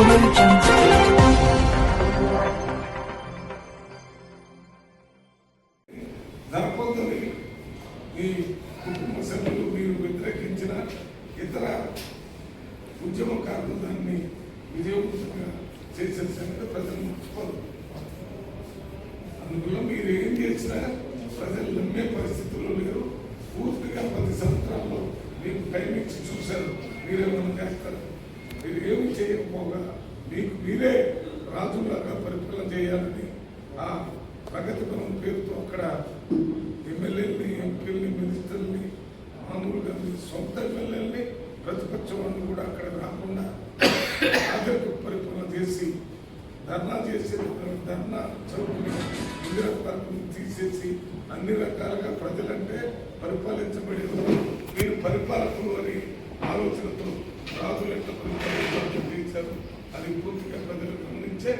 Audio Jungle. మీ కుటుంబ సభ్యులు మీరు వ్యతిరేకించిన ఇతర ఉద్యమకారులు దాన్ని విజయవంతంగా చేసిన సంగతి ప్రజలు మర్చిపోరు. అందువల్ల మీరు ఏం చేసినా ప్రజలు నమ్మే పరిస్థితుల్లో లేరు. పూర్తిగా పది సంవత్సరాల్లో మీకు టైం ఇచ్చి చూశారు. మీరేమన్నా చేస్తారు? మీరు ఏమి చేయకపోగా మీకు మీరే రాజులాగా పరిపాలన చేయాలని ఆ ప్రగతి భవన్ పేరుతో అక్కడ ఎమ్మెల్యేలని ఎంపీలని మినిస్టర్ని మామూలుగా మీ సొంత ఎమ్మెల్యేలని ప్రతిపక్ష వాళ్ళని కూడా అక్కడ రాకుండా ఆదరణ పరిపాలన చేసి ధర్నా చేసి ధర్నా చదువుకుని ఇందిరా పార్కుని తీసేసి అన్ని రకాలుగా ప్రజలంటే పరిపాలించబడి రాజులు అది పూర్తిగా ప్రజలు గమనించే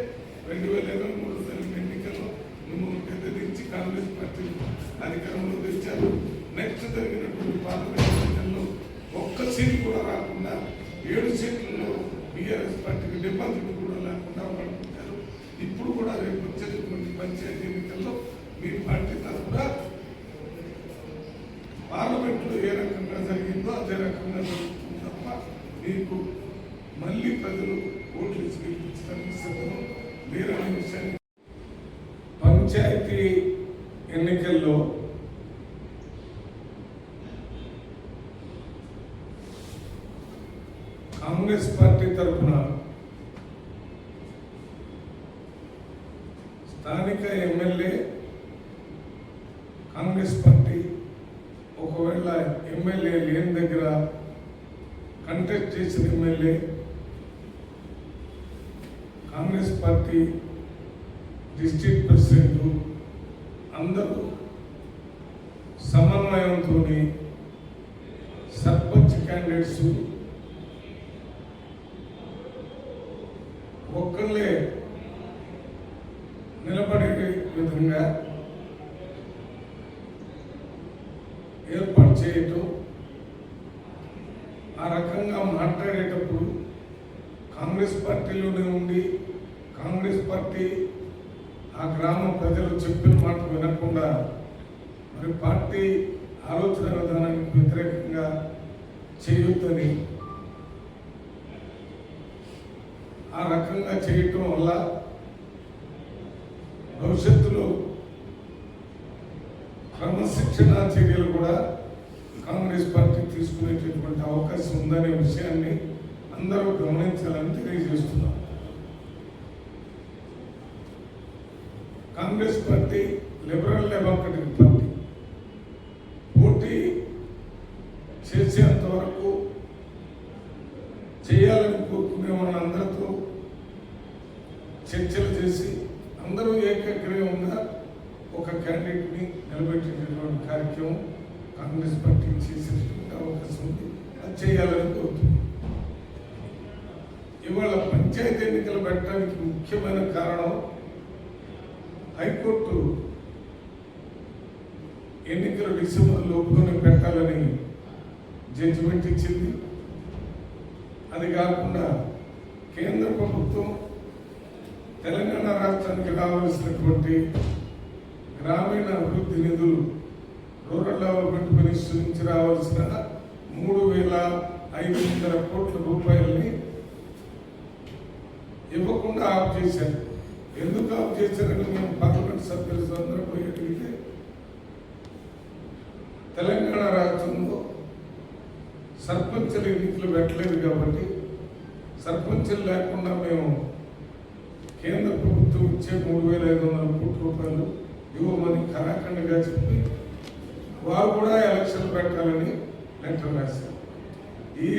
రెండు వేల ఇరవై మూడు జరిగిన ఎన్నికల్లో మిమ్మల్ని బెదిరించి కాంగ్రెస్ పార్టీ అధికారంలో తెచ్చారు నెక్స్ట్ జరిగినటువంటి పార్లమెంట్ ఎన్నికల్లో ఒక్క సీట్ కూడా రాకుండా ఏడు సీట్లలో బీఆర్ఎస్ పార్టీకి డిపాజిట్ కూడా లేకుండా వాడుకుంటారు ఇప్పుడు కూడా రేపు వచ్చేటటువంటి పంచాయతీ ఎన్నికల్లో మీ పార్టీ తరఫున పార్లమెంట్లో ఏ రకంగా జరిగిందో అదే రకంగా జరుగుతుంది తప్ప మీకు మళ్ళీ ప్రజలు ఓట్లు ఇచ్చి గెలిపించడానికి సిద్ధం లేరనే విషయాన్ని పంచాయతీ ఎన్నికల్లో కాంగ్రెస్ పార్టీ తరఫున స్థానిక ఎమ్మెల్యే కాంగ్రెస్ పార్టీ ఒకవేళ ఎమ్మెల్యే లేని దగ్గర కంటెక్ట్ చేసిన MLA Congress party district president అందరూ సమన్వయంతో సర్పంచ్ క్యాండిడేట్స్ ఒక్కళ్ళే నిలబడే విధంగా ఏర్పాటు చేయటం ఆ రకంగా మాట్లాడేటప్పుడు కాంగ్రెస్ పార్టీలోనే ఉండి కాంగ్రెస్ పార్టీ ఆ గ్రామ ప్రజలు చెప్పిన మాట వినకుండా మరి పార్టీ ఆలోచన విధానానికి వ్యతిరేకంగా చేయొద్దని ఆ రకంగా చేయటం వల్ల భవిష్యత్తులో క్రమశిక్షణ చర్యలు కూడా కాంగ్రెస్ పార్టీ తీసుకునేటటువంటి అవకాశం ఉందనే విషయాన్ని అందరూ గమనించాలని తెలియజేస్తున్నాం. Congress party liberal democratic party పోటీ చేసేంత వరకు చేయాలని కోరుకునే వాళ్ళందరితో చర్చలు చేసి అందరూ ఏకగ్రీవంగా ఒక క్యాండిడేట్ని నిలబెట్టేటటువంటి కార్యక్రమం కాంగ్రెస్ పార్టీ చేసేటటువంటి అవకాశం ఉంది. అది చేయాలని కోరుతున్నాం. పంచాయతీ ఎన్నికలు పెట్టడానికి ముఖ్యమైన కారణం హైకోర్టు ఎన్నికలు డిసెంబర్ లోపులోనే పెట్టాలని జడ్జిమెంట్ ఇచ్చింది. అది కాకుండా కేంద్ర ప్రభుత్వం తెలంగాణ రాష్ట్రానికి రావాల్సినటువంటి గ్రామీణ అభివృద్ధి నిధులు రూరల్ డెవలప్మెంట్ మినిస్టర్ నుంచి రావాల్సిన మూడు వేల ఐదు వందల కోట్ల రూపాయలని ఇవ్వకుండా ఆఫ్ చేశారు. ఎందుకు ఆఫ్ చేశారంటే మేము పార్లమెంట్ సభ్యులు అందరూ పోయి అడిగితే తెలంగాణ రాష్ట్రంలో సర్పంచులు ఎన్నికలు పెట్టలేదు కాబట్టి సర్పంచులు లేకుండా మేము కేంద్ర ప్రభుత్వం ఇచ్చే మూడు వేల ఐదు వందల కోట్ల రూపాయలు ఇవ్వమని కరాఖండగా చెప్పి వారు కూడా ఎలక్షన్ పెట్టాలని లెటర్ రాశారు. ఈ